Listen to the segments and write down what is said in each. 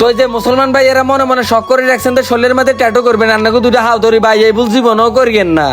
তো যে মুসলমান ভাই এরা মনে মনে শখ করে রাখছেন তো শরীরের মাথায় ট্যাটু করবেন আপনাকে দুটো হাও ধরি ভাই, এই ভুল জীবনও করিয়েন না।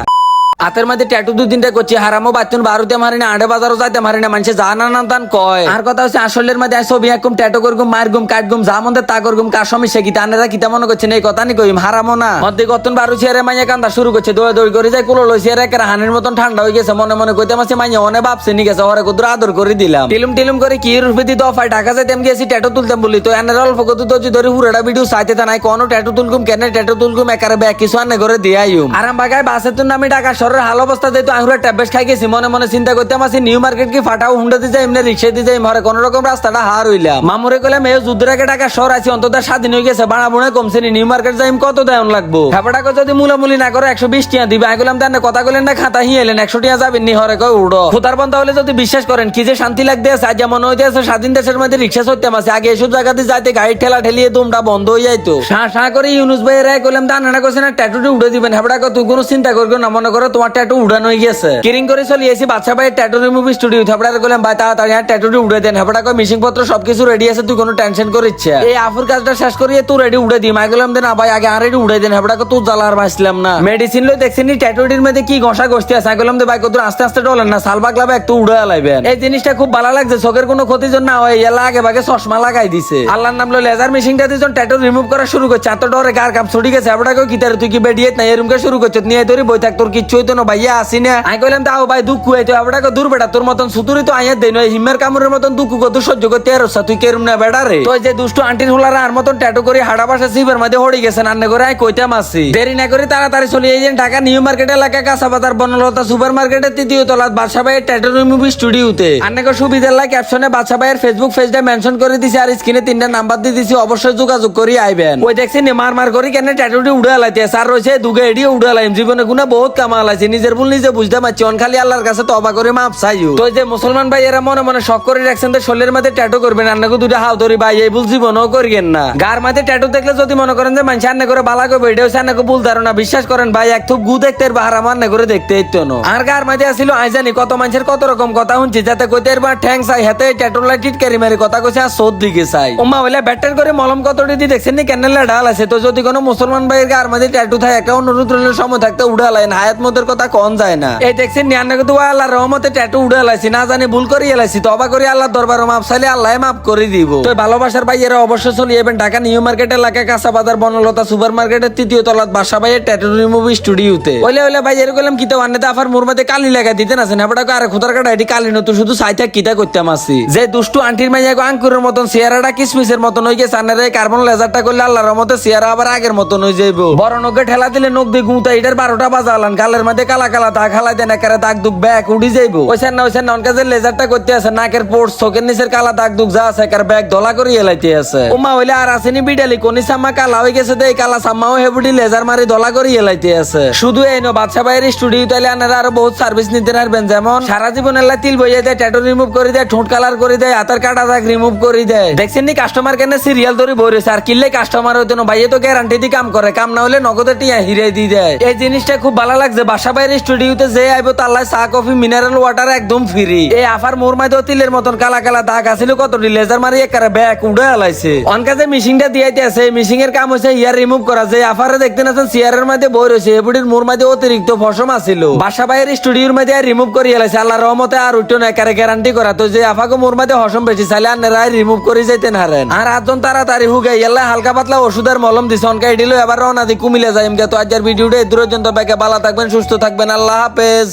হাতের মধ্যে ট্যাটু দু তিনটা করছি, হারামো বাচ্চন বারুতে মারি না, আড়ে বাজারও যাইতে মারি না, মানুষে যা না তান কয়। আর কথা হচ্ছে আসলের মধ্যে ছবি একদম ট্যাটু করগুম মার গুম, কাট গুম, যা মধ্যে তা করগুম, কার সমস্যা কি তানেরা কিতা মনে করছেন এই কথা নি কইম, হারামো না। মধ্যে কতন বারু ছিয়ারে মাইয়া কান্দা শুরু করছে, দৌড়ে দৌড়ি করে যায়, কুলো লইছে এর হানের মতন ঠান্ডা হয়ে গেছে, মনে মনে কইতে মাসে মাইয়া অনে ভাবছে নি গেছে ওরে কুদুর আদর করে দিলাম। টিলুম টিলুম করে কি রূপে দিতে অফাই টাকা যাইতাম গেছি ট্যাটু তুলতাম বলি, তো এনের অল্প কত তো ধরে হুড়াটা ভিডিও চাইতে তা নাই কোনো ট্যাটু তুলকুম কেন ট্যাটু তুলকুম একারে ব্যাগ কিছু আনে করে দিয়াইম আরাম বাগায় বাসে তুন আমি ঢাকা শহরের হাল অবস্থা তো আঙুরের ট্যাবলেট খাই গেছি, মনে মনে চিন্তা করতে আমার নিউ মার্কেট কি ফাটাও, হুন্ডা দিয়ে যাই এমনি রিক্সা দিয়ে যাই মরে কোন রকম রাস্তাটা হার হইলাম। মামুরে কইলাম, এই যুদ্ধের আগে ঢাকা শহর আছে, অন্তত স্বাধীন হয়ে গেছে, বাড়া বুড়ে কমছে নিউ মার্কেট যাইম, কত দেন লাগবো? খাবারটাকে যদি মুলামুলি না করে, একশো বিশ টিয়া দিবে। আমি বললাম তার কথা বলেন না, খাতা হিয়ে এলেন, একশো টিয়া যাবেন নি, হরে কয়, উড়ো। খুতার বন্ধ হলে যদি বিশ্বাস করেন, কি যে শান্তি লাগতে আছে, আজ যেমন হইতে আছে স্বাধীন দেশের মধ্যে রিক্সা চড়তাম আছে। আগে এসব জায়গাতে যাইতে গাড়ি ঠেলা ঠেলিয়ে দুমটা বন্ধ হয়ে যাইতো। শাঁ শাঁ করে, ইউনুস ভাই রায় করলাম তা নানা করছে না ট্যাটুটি উড়ে দিবেন। হেবড়া তুই কোনো চিন্তা করব না, মনে করো তোমার ট্যাটু উড়ানো কিরিং করে চলে এসে বাচ্চা ভাই ট্যাটু রিমুভ স্টুডিও ভাই, তাড়াতাড়ি ট্যাটুটি উড়ে দেন। কয় মিশিং পত্র সবকিছু রেডি আছে, তুই কোনো টেনশন এই আফুর কাজটা শেষ করিয়ে তুই রেডি উড়ে দিই। মাই গেলাম দেন ভাই, আগে আর উড়ে দেন। জ্বালার বাঁচলাম না। মেডিসিন ট্যাটুটির মধ্যে কি ঘষা আছে। বললাম যে ভাই, কত আস্তে আস্তে ডলেন না। সাল বাগলাবে একটু উড়ে লাইবেন। এই জিনিসটা খুব ভালো লাগছে। চোখের কোনো ক্ষতির জন্য না হয় এলা আগে ভাগে চশমা লাগাই দিছে। আল্লাহর নাম লো লেজার মেশিনটা দিয়ে ট্যাটু রিমুভ করা শুরু করছে, এত ডরে গার কাপ ছুটি গেছে। হেবড়া কই কি তার, তুই কি বেডিয়ে না এরমকে শুরু করছে। নিয়ে ধরি বই থাক, তোর কিচ্ছু হইতো না ভাইয়া আসি না। আমি কইলাম তাও ভাই, দুঃখ হইতো হেবড়া কই দূর বেটা, তোর মতন সুতুরি তো আইয়া দেই নয় হিমের কামড়ের মতন দুঃখ কত সহ্য করতে আর তুই কেরম না বেড়া রে? তো এই যে দুষ্টু আন্টির হোলার আর মতন ট্যাটু করে হাড়া বাসা সিবের মধ্যে হড়ি গেছে রান্না করে আই কইতাম আসি। দেরি না করে তাড়াতাড়ি চলে এই ঢাকা নিউ মার্কেট এলাকা কাঁচা বাজার বনলতা সুপার মার্কেটের তৃতীয় তলাত বাদশা ভাইয়ের ট্যাটু মুভি স্টুডিওতে আন্নাকে সুবিধার লাগে ক্যাপশনে বাদশা ভাইয়ের ফেসবুক পেজটা মেনশন করে দিছি আর স্ক্রিনে তিনটা নাম্বার দিয়ে দিছি, অবশ্যই যোগাযোগ করি, আইবেন। ওই দেখছি মার মার করি কেন ট্যাটুটি উড়ে আলাইতে আর রয়েছে দুগে এডিও উড়ে আলাইম জীবনে গুনা বহুত কামা আলাইছে নিজের ভুল নিজে বুঝতে পারছি, অন খালি আল্লাহর কাছে তবা করে মাপ চাইও। তো যে মুসলমান ভাই এরা মনে মনে শখ করে রাখছেন শরীরের মধ্যে ট্যাটু করবেন আন্নাকে দুটো হাও ধরি ভাই, এই ভুল জীবনও করিয়েন না। গার মাঝে ট্যাটু দেখলে যদি মনে করেন যে মানুষ আন্না করে বালা করবে এটা হচ্ছে আন্নাকে ভুল ধারণা। বিশ্বাস করেন ভাই, এক থুপ গু দেখতে বাহার আমার না করে দেখতে ইতো না আর গার মাঝে আসিল, আই জানি কত মানুষের কত রকম কথা শুনছি, যাতে কইতে বা ঠ্যাং চাই, হাতে ট্যাটু লাইটিট ক্যারি মারি কথা কইছে, আর সোদ দিকে চাই। উম্মা বলে, ব্যাটার করে মলম কত দি দেখছেন নি? কেন ঢাল আছে। তো যদি কোনো মুসলমান ভাইয়ের গার মাঝে ট্যাটু থাকে, একটা অনুরোধ রইলে, সময় থাকতে উড়ালাইন হায়াত মতের কথা কন যায় না। এই দেখছেন নিয়ান্না কিন্তু আল্লাহ রহমতে ট্যাটু উড়ালাইছি না জানি ভুল করে এলাইছি তো অবা করে আল্লাহ দরবার মাপ চাইলে আল্লাহ মাপ করে দিব। তো ভালোবাসার ভাইয়েরা অবশ্যই চলে যাবেন ঢাকা নিউ মার্কেট এলাকা কাঁচা বাজার বনলতা সুপার মার্কেটের তৃতীয় তলাত বাসা ভাইয়ের ট্যাটু রিমুভি স্টুডিওতে ওইলে ওইলে ভাই এর করলাম, কিতা আন্নাতে আফার মোর মধ্যে কালি লাগা দিতেন আছেন হেবড়া আরে খুদার কাটা এটি কালি নতু শুধু সাইথা কিতা করতাম আসি যে দুষ্টু আন্টির মাইয়া আঙ্কুরের মতন চেয়ারাটা কিসমিসের মতন হয়ে গেছে, আন্নারে কার্বন লেজারটা করলে আল্লাহর মতো চেয়ারা আবার আগের মতন হয়ে যাইব। বড় নখে ঠেলা দিলে নখ দিয়ে গুঁতা এটার বারোটা বাজালান গালের মধ্যে কালা কালা দাগ হালাই দেন একারে দাগ দুগ ব্যাগ উড়ি যাইব। ওইসেন না ওইসেন না, অনকা যে লেজারটা করতে আছে, নাকের পোর্স চোখের নিচের কালা দাগ দুগ যা আছে একার ব্যাগ ধলা করে এলাইতে আছে। ওমা হইলে আর আসেনি বিডালি, কোনি সাম্মা কালা হয়ে গেছে দেই কালা সাম্মাও হেবুডি লেজার মারি ধলা করে এলাইতে আছে। শুধু এই নো, বাদশা ভাইয়ের স্টুডিও তাইলে আনারা আরও বহুত সার্ভিস নিতে পারবেন যেমন সারা জীবন এলা তিল বইয়ে দেয় ট্যাটু রিমুভ করে দেয়, ঠোঁট কালার করে দেয় হাতের কাটা দাগ রিমুভ করে দেয়। দেখছেন নি কাস্টমার কেন সিরিয়াল ধরে বই রয়েছে, আর কিনলে কাস্টমার হইতো না, ভাইয়ে তো গ্যারান্টি দিয়ে কাম করে, কাম না হলে নগদে টিয়া হিরে দিয়ে দেয়। এই জিনিসটা খুব ভালো লাগছে, বাসা বাইরের স্টুডিওতে যে আইবো তাল্লাই চা, কফি মিনারেল ওয়াটার একদম ফ্রি এই আফার মোর মাঝে তিলের মতন কালা কালা দাগ আছিল কত লেজার মারি একারে ব্যাগ উড়ে আলাইছে। অনকা যে মিশিংটা দিয়াইতে আছে মিশিং এর কাম হচ্ছে ইয়ার রিমুভ করা। যে আফারে দেখতে নাছেন চেয়ারের মধ্যে বই রয়েছে এbudiর মোর মাঝে অতিরিক্ত ফসম আছিল। বাসা বাইরের স্টুডিওর মধ্যে রিমুভ করে এলাইছে আল্লাহ রহমতে আর উঠো না একারে গ্যারান্টি করা। তো যে আফাকে মোর মাঝে হসম বেশি, চাইলে আর রিমুভ করে যাইতেন হারেন আর আটজন তাড়াতাড়ি হুগে এল্লা হালকা পাতলা ওষুধের মলম দিছে অনকা এডিলো এবার রওনা দি কুমিলে যাইম গে। তো আজকের ভিডিওটা দূরের জন্য ব্যাকে ভালো থাকবেন, সুস্থ থাকবেন আল্লাহ হাফেজ।